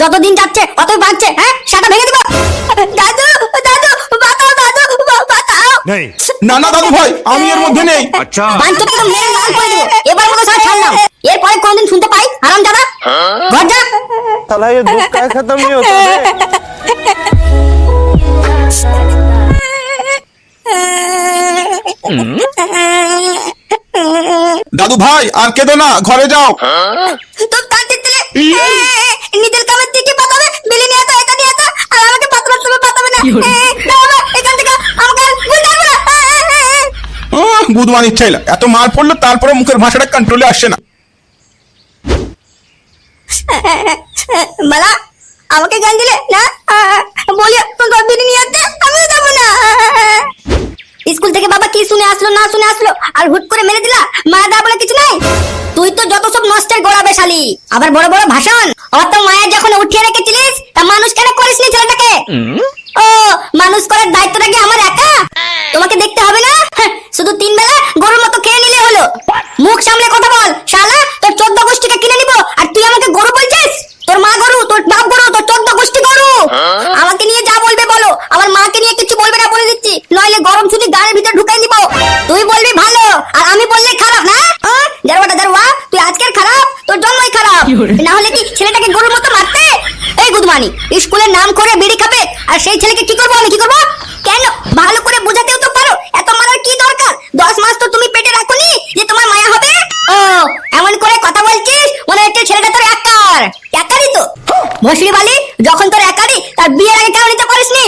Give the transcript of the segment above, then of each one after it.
যতদিন যাচ্ছে অতই বাড়ছে হ্যাঁ? সেটা ভেঙে দিব। দাদু দাদু দাদু নেই। না না দাদু ভাই আমি এর মধ্যে নেই। আচ্ছা। তো লাল করে দেব। এবার ছাড়লাম এরপরে কোনদিন শুনতে পাই। আরাম দাদা হ্যাঁ? ঘর যা। তাহলে এই দুঃখ দাদু ভাই আর কেঁদো না। ঘরে যাও। হ্যাঁ? তো নিজের কামের দিকে পাতাবে বিলি নিয়ে তো এটা নিয়ে তো আর আমাকে পাতবার সময় পাতাবে না। এখান থেকে আমাকে ভুল না। এত মার পড়ল তারপরে মুখের ভাষাটা কন্ট্রোলে আসছে না। মালা আমাকে গান দিলে? না? বলি নিয়ে আসতে আমিও যাব না। স্কুল থেকে বাবা কি শুনে আসলো না শুনে আসলো? আর হুট করে মেরে দিলা? মা দা বলে কিছু নাই? তুই তো যত সব নষ্টের গোড়া বেশালি আবার বড় বড় ভাষণ অত মায়ের যখন উঠিয়ে রেখেছিলিস তা মানুষ কেন করিসনি ছেলেটাকে? ও মানুষ করার দায়িত্বটা কি না হলে কি ছেলেটাকে গরুর মতো মারতে? এই গুদমানি, স্কুলের নাম করে বিড়ি খাবে, আর সেই ছেলেকে কি করব আমি, কি করব? কেন? ভালো করে বোঝাতেও তো পারো, এত মারার কি দরকার? দশ মাস তো তুমি পেটে রাখোনি যে তোমার মায়া হবে? ও, এমন করে কথা বলছিস, মনে হচ্ছে ছেলেটা তোর একার। একারই তো। ভসড়ি বালি, যখন তোর একারই, তার বিয়ের আগে কেন নিতে পারিসনি?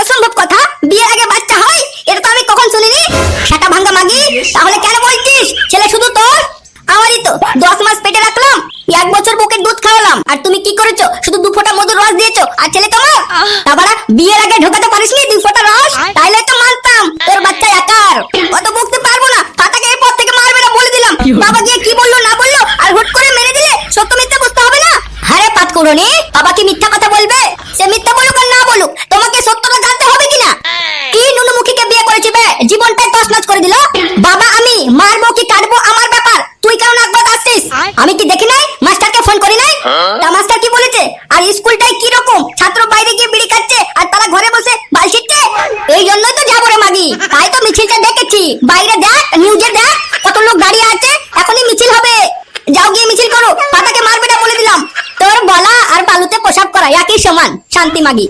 অসম্ভব কথা, বিয়ের আগে বাচ্চা হয়, এটা তো আমি কখন শুনিনি? সেটা ভাঙ্গা মাগি, তাহলে কেন বলছিস? ছেলে শুধু তোর, আমারই তো। দশ মাস পেটে রাখলাম এক বছর বুকের দুধ খাওয়ালাম। আর তুমি কি করেছ? শুধু দু ফোঁটা মধুর রস দিয়েছ? আর ছেলে তোমার? তারপরে বিয়ের আগে ঢোকাতে পারিসনি? দুই ফোঁটা রস? তাইলে তো মানতাম তোর বাচ্চা একার। অত বকতে পারব না। ফাটাকে এই পথ থেকে মারবে না বলে দিলাম। বাবা গিয়ে কি বলল না বলল আর হুট করে মেরে দিলে সত্য মিথ্যা বুঝতে হবে না? আরে পাত করোনি বাবা কি মিথ্যা কথা বলবে? সে মিথ্যা বলুক আর না বলুক তোমাকে সত্যটা জানতে হবে কিনা কি নুনুমুখীকে বিয়ে করেছি বে জীবনটাই তছনছ করে দিল বাবা আমি মারবো কি কাটবো আমার ব্যাপার তুই কেন নাক আসছিস আমি কি দেখি নাই মাস্টারকে ফোন করি নাই তা মাস্টার কি বলেছে? আর স্কুলটাই কি রকম ছাত্র বাইরে গিয়ে বিড়ি খাচ্ছে আর তারা ঘরে বসে বাল শিখছে এই জন্যই তো যাব রে মাগি। তাই তো মিছিলটা দেখেছি। বাইরে দেখ নিউজে দেখ কত লোক দাঁড়িয়ে আছে। এখনই মিছিল হবে। যাও গিয়ে মিছিল করো। পাতাকে মারবে না বলে দিলাম। তোর বলা আর বালুতে পোশাক করা একই সমান। শান্তি মাগি।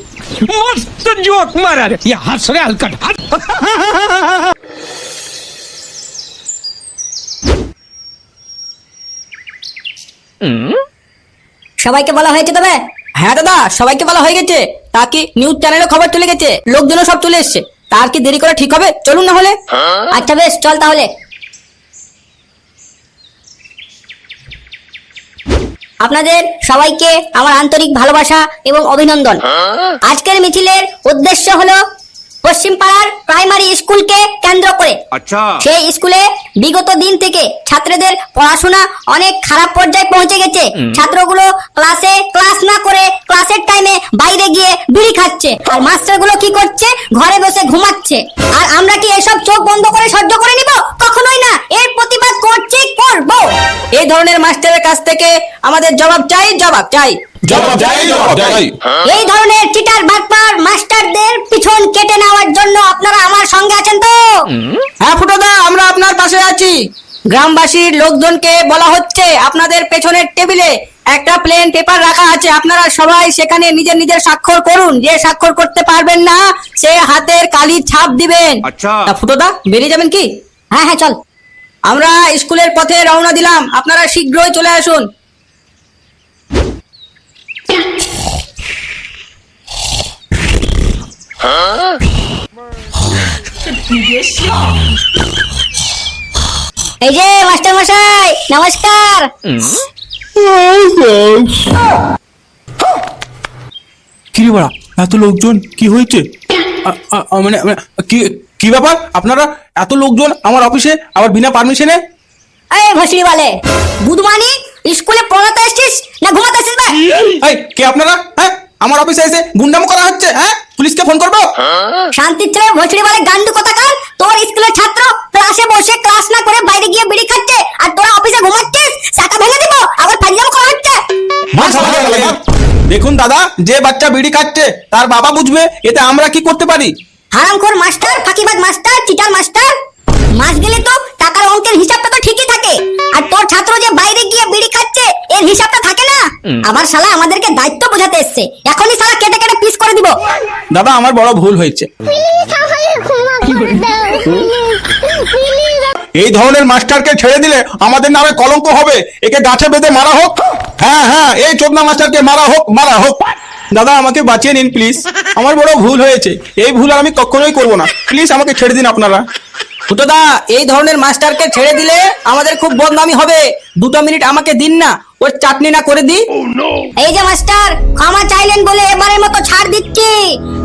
মস্ত জোক মারার। ইয়া হাসরে হালকাট হুম? সবাইকে বলা হয়েছে তবে? হ্যাঁ দাদা সবাইকে বলা হয়ে গেছে। তা কি নিউজ চ্যানেলে খবর চলে গেছে? লোকজনও সব চলে এসছে। তার কি দেরি করে ঠিক হবে? চলুন না হলে। আচ্ছা বেশ চল তাহলে। আপনাদের সবাইকে আমার আন্তরিক ভালোবাসা এবং অভিনন্দন। আজকের মিছিলের উদ্দেশ্য হলো পশ্চিম পাড়ার প্রাইমারি স্কুলকে কেন্দ্র করে। আচ্ছা। সেই স্কুলে বিগত দিন থেকে ছাত্রদের পড়াশোনা অনেক খারাপ পর্যায়ে পৌঁছে গেছে। ছাত্রগুলো ক্লাসে ক্লাস না করে ক্লাসের টাইমে বাইরে গিয়ে বিড়ি খাচ্ছে। আর মাস্টারগুলো কি করছে? ঘরে বসে ঘুমাচ্ছে। আর আমরা কি এসব চোখ বন্ধ করে সহ্য করে নিব? কখনোই না। ধরনের মাস্টারের কাছ থেকে আমাদের জবাব চাই জবাব চাই। জবাব জবাব এই ধরনের চিটার বাটপার মাস্টারদের পিছন কেটে নেওয়ার জন্য আপনারা আমার সঙ্গে আছেন তো? হ্যাঁ ফুটোদা আমরা আপনার পাশে আছি। গ্রামবাসীর লোকজনকে বলা হচ্ছে আপনাদের পেছনের টেবিলে একটা প্লেন পেপার রাখা আছে। আপনারা সবাই সেখানে নিজের নিজের স্বাক্ষর করুন। যে স্বাক্ষর করতে পারবেন না সে হাতের কালি ছাপ দিবেন। আচ্ছা। ফুটোদা বেরিয়ে যাবেন কি? হ্যাঁ হ্যাঁ চল। আমরা স্কুলের পথে রওনা দিলাম। আপনারা শীঘ্রই চলে আসুন। এই যে মাস্টার মশাই নমস্কার। কি রে বাড়া এত লোকজন কি হয়েছে? আ- আ- আ- মানে মানে, কি কি ব্যাপার? আপনারা এত লোকজন আমার অফিসে আবার বিনা পারমিশনে এই ভসড়ি বলে বুধমানি স্কুলে পড়াতে এসছিস না ঘুমাতে এসছিস বে? এই কে আপনারা? হ্যাঁ? আমার অফিসে এসে গুন্ডাম করা হচ্ছে হ্যাঁ? পুলিশকে ফোন করব? শান্তির ছেলে ভসড়ি বলে গান্ডু কোথাকার? তোর স্কুলের ছাত্র ক্লাসে বসে ক্লাস না করে বাইরে গিয়ে বিড়ি খাচ্ছে আর তোরা অফিসে ঘুমাচ্ছিস চাকা ভেঙে দিব আবার ফাইজাম করা হচ্ছে। দেখুন দাদা যে বাচ্চা বিড়ি খাচ্ছে তার বাবা বুঝবে এতে আমরা কি করতে পারি? হারামখোর মাস্টার ফাঁকিবাজ মাস্টার মাস্টার মাস গেলে তো টাকার অঙ্কের হিসাবটা তো ঠিকই থাকে। আর তোর ছাত্র যে বাইরে গিয়ে বিড়ি খাচ্ছে এর হিসাবটা থাকে না? আবার শালা আমাদেরকে দায়িত্ব বোঝাতে এসছে। এখনই শালা কেটে কেটে পিস করে দিব। দাদা আমার বড় ভুল হয়েছে। এই ধরনের মাস্টারকে ছেড়ে দিলে আমাদের নামে কলঙ্ক হবে। একে গাছে বেঁধে মারা হোক। হ্যাঁ হ্যাঁ এই চোদনা মাস্টারকে মারা হোক মারা হোক। দাদা আমাকে বাঁচিয়ে নিন প্লিজ আমার বড় ভুল হয়েছে। এই ভুল আর আমি কখনোই করব না। প্লিজ আমাকে ছেড়ে দিন আপনারা। ফুটোদা এই ধরনের মাস্টারকে ছেড়ে দিলে আমাদের খুব বদনামি হবে। দুটো মিনিট আমাকে দিন না। ওর চাটনি না করে দিই। এই যে মাস্টার ক্ষমা চাইলেন বলে এবারের মতো ছাড় দিচ্ছি।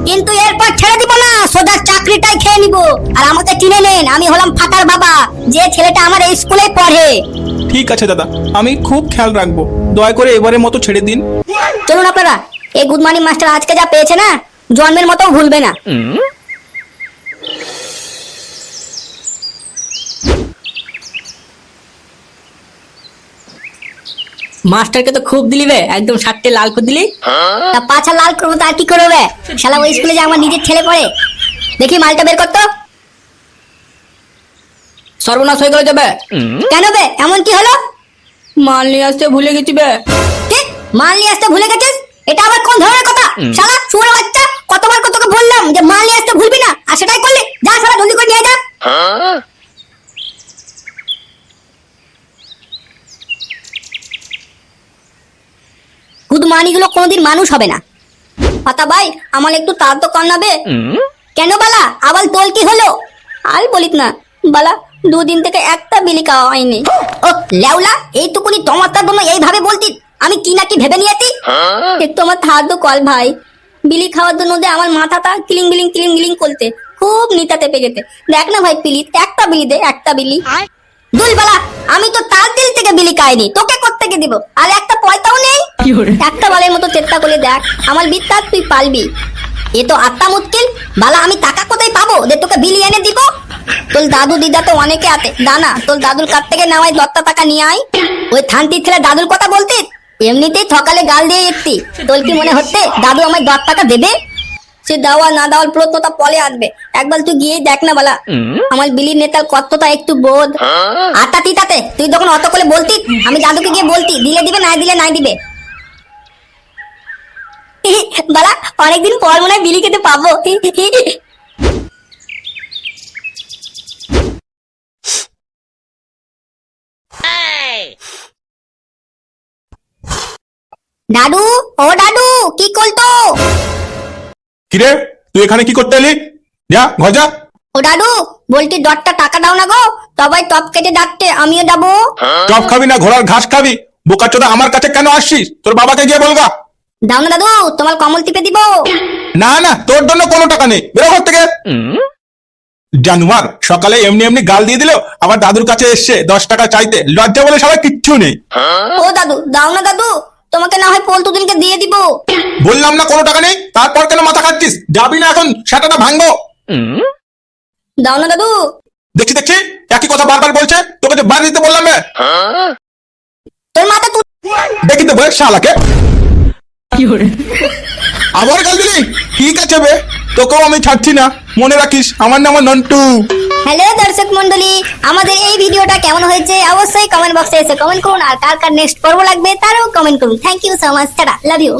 কিন্তু এরপর ছেড়ে দিব না সোজা চাকরিটাই খেয়ে নিব। আর আমাকে চিনে নেন আমি হলাম ফাটার বাবা যে ছেলেটা আমার এই স্কুলে পড়ে। ঠিক আছে দাদা। আমি খুব খেয়াল রাখব। দয়া করে এবারের মতো ছেড়ে দিন। চলুন আপনারা এই গুড মর্নিং মাস্টার আজকে যা পেয়েছে না জন্মের মতো ভুলবে না। মাস্টারকে তো খুব দিলি বে একদম ষাটটে লাল করে দিলি। তা পাছা লাল করব তা আর কি করবে শালা ওই স্কুলে যে আমার নিজের ছেলে পড়ে। দেখি মালটা বের করতো। সর্বনাশ হয়ে গেল যাবে কেন বে? এমন কি হলো? মাল নিয়ে আসতে ভুলে গেছি বে। কি মাল নিয়ে আসতে ভুলে গেছিস? এটা আবার কোন ধরনের কথা? শালা শুয়োর বাচ্চা কতবার কত তোকে বললাম যে মাল নিয়ে আসতে ভুলবি না? আর সেটাই করলি? যা শালা জলদি করে নিয়ে যা। গুদমানি গুলো কোনোদিন মানুষ হবে না। পাতা ভাই আমার একটু তার তো কান্নাবে। কেন বালা? আবার তোল কি হলো? আর বলিত না। বালা দুদিন থেকে একটা বিলি খাওয়া হয়নি। ও লেওলা এইটুকুনি তোমার তার জন্য এইভাবে বলতি আমি কি নাকি ভেবে নিয়েছি? একটু আমার থার তো কল ভাই। বিলি খাওয়ার জন্য যে আমার মাথাটা কিলিং গিলিং কিলিং গিলিং করতে খুব নিতাতে পেগেতে দেখ না ভাই পিলি একটা বিলি দে একটা বিলি। দুলবালা আমি তো তার দিল থেকে বিলি খাইনি তোকে কোত্থেকে দিব? আর একটা পয়সাও নেই। একটা বালের মতো চেষ্টা করে দেখ আমার বিদ্যা তুই পালবি। এ তো আত্মা মুশকিল। বালা আমি টাকা কোথায় পাবো? যে তোকে বিলি এনে দিব। তোর দাদু দিদা তো অনেকে আছে। দানা তোর দাদুর কাছ থেকে নেওয়াই দত্তা টাকা নিয়ে আয়। ওই থানটির ছেলে দাদুর কথা বলতে এমনিতেই সকালে গাল দিয়ে এসছি তোর কি মনে হচ্ছে? দাদু আমায় দশ টাকা দেবে? সে দেওয়া না দেওয়ার প্রশ্নটা পরে আসবে। একবার তুই গিয়ে দেখ না বালা। আমার বিলির নেতার কতটা একটু বোধ। আটা তিতাতে তুই তখন অত করে বলতি আমি দাদুকে গিয়ে বলতি দিলে দিবে না দিলে নাই দিবে। বালা অনেকদিন পর মনে হয় বিলি খেতে পাবো। দাদু ও দাদু কি করতো কিরে তুই এখানে কি করতে এলি? যা ঘর যা। ও দাদু বলতি দশটা টাকা দাও না গো তবে টপ কেটে ডাকতে আমিও যাব। টপ খাবি না ঘোড়ার ঘাস খাবি। বোকা চোদা আমার কাছে কেন আসছিস? তোর বাবাকে গিয়ে বলগা। দাও না দাদু তোমার কমল টিপে দিব। না না তোর জন্য কোনো টাকা নেই। বেরো ঘর থেকে। জানুয়ার সকালে এমনি এমনি গাল দিয়ে দিলেও আবার দাদুর কাছে এসছে দশ টাকা চাইতে। লজ্জা বলে সবাই কিচ্ছু নেই। ও দাদু দাও না দাদু। তোমাকে না হয় পল্টু দিনকে দিয়ে দিব। বললাম না কোনো টাকা নেই তারপর কেন মাথা খাচ্ছিস? যাবি না এখন সেটাটা ভাঙবো। দাও না দাদু। দেখছি দেখছি একই কথা বারবার বলছে তোকে যে বাড়ি দিতে বললাম রে তোর মাথা তু দেখি তো বলে শালাকে। আবার গাল দিলি? ঠিক আছে বে তোকেও আমি ছাড়ছি না মনে রাখিস আমার নাম নন্টু। হ্যালো দর্শক মন্ডলী আমাদের এই ভিডিওটা কেমন হয়েছে অবশ্যই কমেন্ট বক্সে এসে কমেন্ট করুন। আর কার কার নেক্সট পর্ব লাগবে তারও কমেন্ট করুন। Thank you so much tata. Love you